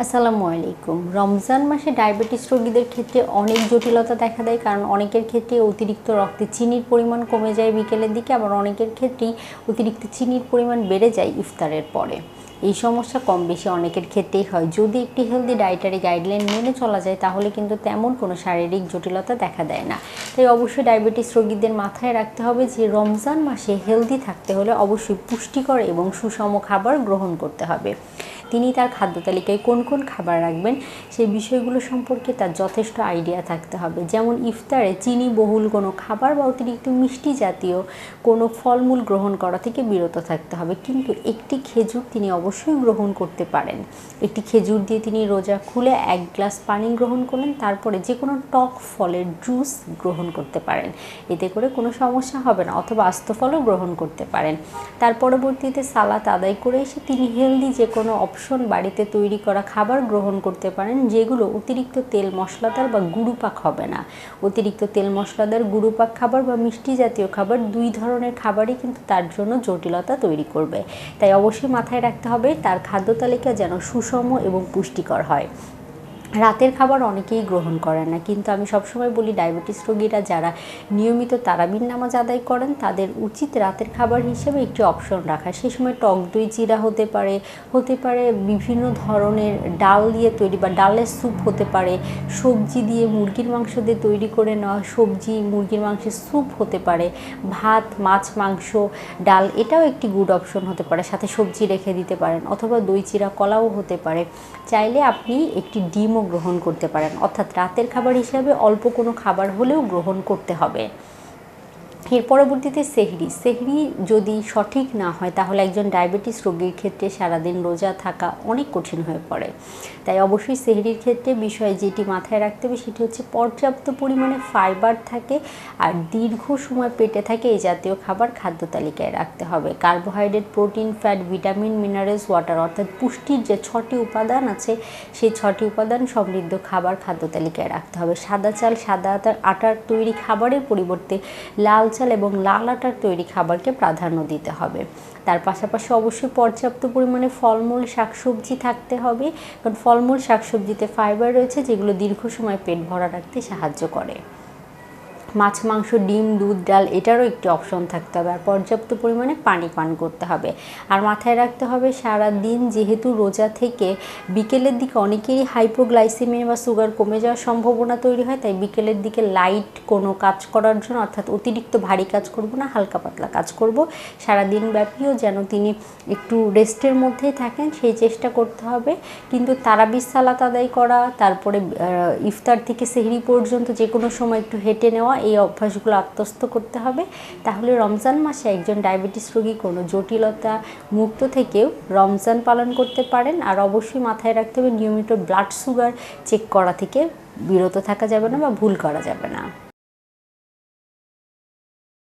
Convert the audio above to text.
আসসালামু আলাইকুম। রমজান মাসে ডায়াবেটিস রোগীদের ক্ষেত্রে অনেক জটিলতা দেখা দেয়, কারণ অনেকের ক্ষেত্রে অতিরিক্ত রক্তে চিনির পরিমাণ কমে যায় বিকেলের দিকে, আবার অনেকের ক্ষেত্রেই অতিরিক্ত চিনির পরিমাণ বেড়ে যায় ইফতারের পরে। এই সমস্যা কম বেশি অনেকের ক্ষেত্রেই হয়। যদি একটি হেলদি ডায়েটারি গাইডলাইন মেনে চলা যায়, তাহলে কিন্তু তেমন কোনো শারীরিক জটিলতা দেখা দেয় না। তাই অবশ্যই ডায়াবেটিস রোগীদের মাথায় রাখতে হবে যে, রমজান মাসে হেলদি থাকতে হলে অবশ্যই পুষ্টিকর এবং সুষম খাবার গ্রহণ করতে হবে। তিনি তার খাদ্য তালিকায় কোন কোন খাবার রাখবেন সেই বিষয়গুলো সম্পর্কে তার যথেষ্ট আইডিয়া থাকতে হবে। যেমন ইফতারে চিনি বহুল কোনো খাবার বা অতিরিক্ত মিষ্টি জাতীয় কোনো ফলমূল গ্রহণ করা থেকে বিরত থাকতে হবে। কিন্তু একটি খেজুর তিনি অবশ্যই গ্রহণ করতে পারেন। একটি খেজুর দিয়ে তিনি রোজা খুলে এক গ্লাস পানি গ্রহণ করলেন, তারপরে যে কোনো টক ফলের জুস গ্রহণ করতে পারেন। এতে করে কোনো সমস্যা হবে না, অথবা আস্ত ফলও গ্রহণ করতে পারেন। তার পরবর্তীতে সালাত আদায় করে এসে তিনি হেলদি যে কোনো অপশন বাড়িতে তৈরি করা খাবার গ্রহণ করতে পারেন, যেগুলো অতিরিক্ত তেল মশলাদার বা গুরুপাক হবে না। অতিরিক্ত তেল মশলাদার গুরুপাক খাবার বা মিষ্টি জাতীয় খাবার দুই ধরনের খাবারই কিন্তু তার জন্য জটিলতা তৈরি করবে। তাই অবশ্যই মাথায় রাখতে হবে তার খাদ্য তালিকা যেন সুষম এবং পুষ্টিকর হয়। রাতের খাবার অনেকেই গ্রহণ করেন না, কিন্তু আমি সবসময় বলি ডায়াবেটিস রোগীরা যারা নিয়মিত তারাবির নামাজ আদায় করেন, তাদের উচিত রাতের খাবার হিসেবে একটি অপশন রাখা। সে সময় টক দই চিরা হতে পারে হতে পারে বিভিন্ন ধরনের ডাল দিয়ে তৈরি বা ডালের স্যুপ হতে পারে, সবজি দিয়ে মুরগির মাংস দিয়ে তৈরি করে নেওয়া সবজি, মুরগির মাংসের স্যুপ হতে পারে, ভাত, মাছ, মাংস, ডাল, এটাও একটি গুড অপশন হতে পারে। সাথে সবজি রেখে দিতে পারেন, অথবা দই চিরা কলাও হতে পারে। চাইলে আপনি একটি ডিমও গ্রহণ করতে পারেন। অর্থাৎ রাতের খাবার হিসাবে অল্প কোনো খাবার হলেও গ্রহণ করতে হবে। এর পরবর্তীতে সেহরি। সেহরি যদি সঠিক না হয়, তাহলে একজন ডায়াবেটিস রোগীর ক্ষেত্রে সারাদিন রোজা থাকা অনেক কঠিন হয়ে পড়ে। তাই অবশ্যই সেহরির ক্ষেত্রে বিষয় যেটি মাথায় রাখতে হবে, সেটি হচ্ছে পর্যাপ্ত পরিমাণে ফাইবার থাকে আর দীর্ঘ সময় পেটে থাকে এই জাতীয় খাবার খাদ্য তালিকায় রাখতে হবে। Carbohydrate, protein, fat, vitamin, minerals, water অর্থাৎ পুষ্টির যে ছটি উপাদান আছে, সেই ছটি উপাদান সমৃদ্ধ খাবার খাদ্য তালিকায় রাখতে হবে। সাদা চাল, সাদা আটার তৈরি খাবারের পরিবর্তে লাল চাল এবং লাল আটার তৈরি খাবারকে প্রাধান্য দিতে হবে। তার পাশাপাশি অবশ্যই পর্যাপ্ত পরিমাণে ফলমূল, শাকসবজি থাকতে হবে। কারণ ফলমূল, শাকসবজিতে ফাইবার রয়েছে, যেগুলো দীর্ঘ সময় পেট ভরা রাখতে সাহায্য করে। মাছ, মাংস, ডিম, দুধ, ডাল এটারও একটি অপশন থাকতে হবে। আর পর্যাপ্ত পরিমাণে পানি পান করতে হবে। আর মাথায় রাখতে হবে সারা দিন যেহেতু রোজা থেকে বিকেলের দিকে অনেকেরই হাইপোগ্লাইসিমিয়া বা সুগার কমে যাওয়ার সম্ভাবনা তৈরি হয়, তাই বিকেলের দিকে লাইট কোনো কাজ করার জন্য, অর্থাৎ অতিরিক্ত ভারী কাজ করব না, হালকা পাতলা কাজ করব। সারা দিন ব্যাপীও যেন তিনি একটু রেস্টের মধ্যেই থাকেন, সেই চেষ্টা করতে হবে। কিন্তু তারাবিস সালাত আদায় করা, তারপরে ইফতার থেকে সেহরি পর্যন্ত যে কোনো সময় একটু হেঁটে নেওয়া এই অভ্যাসগুলো আত্মস্থ করতে হবে। তাহলে রমজান মাসে একজন ডায়াবেটিস রোগী কোনো জটিলতা মুক্ত থেকেও রমজান পালন করতে পারেন। আর অবশ্যই মাথায় রাখতে হবে, নিয়মিত ব্লাড সুগার চেক করা থেকে বিরত থাকা যাবে না বা ভুল করা যাবে না।